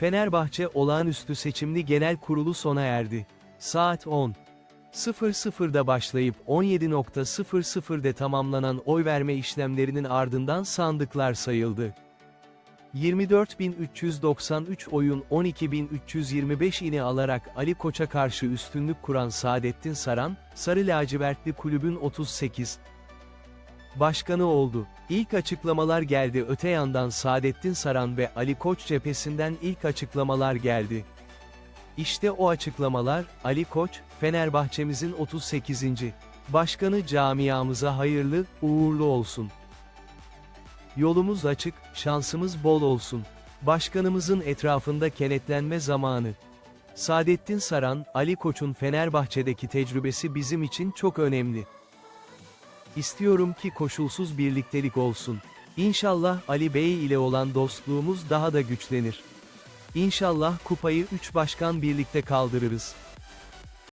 Fenerbahçe olağanüstü seçimli genel kurulu sona erdi. Saat 10. 00'da başlayıp 17.00'de tamamlanan oy verme işlemlerinin ardından sandıklar sayıldı. 24.393 oyun 12.325 ini alarak Ali Koç'a karşı üstünlük kuran Saadettin Saran, Sarı Lacivertli kulübün 38 başkanı oldu. İlk açıklamalar geldi öte yandan Saadettin Saran ve Ali Koç cephesinden ilk açıklamalar geldi. İşte o açıklamalar, Ali Koç, Fenerbahçemizin 38. Başkanı camiamıza hayırlı, uğurlu olsun. Yolumuz açık, şansımız bol olsun. Başkanımızın etrafında kenetlenme zamanı. Saadettin Saran, Ali Koç'un Fenerbahçe'deki tecrübesi bizim için çok önemli. İstiyorum ki koşulsuz birliktelik olsun. İnşallah Ali Bey ile olan dostluğumuz daha da güçlenir. İnşallah kupayı 3 başkan birlikte kaldırırız.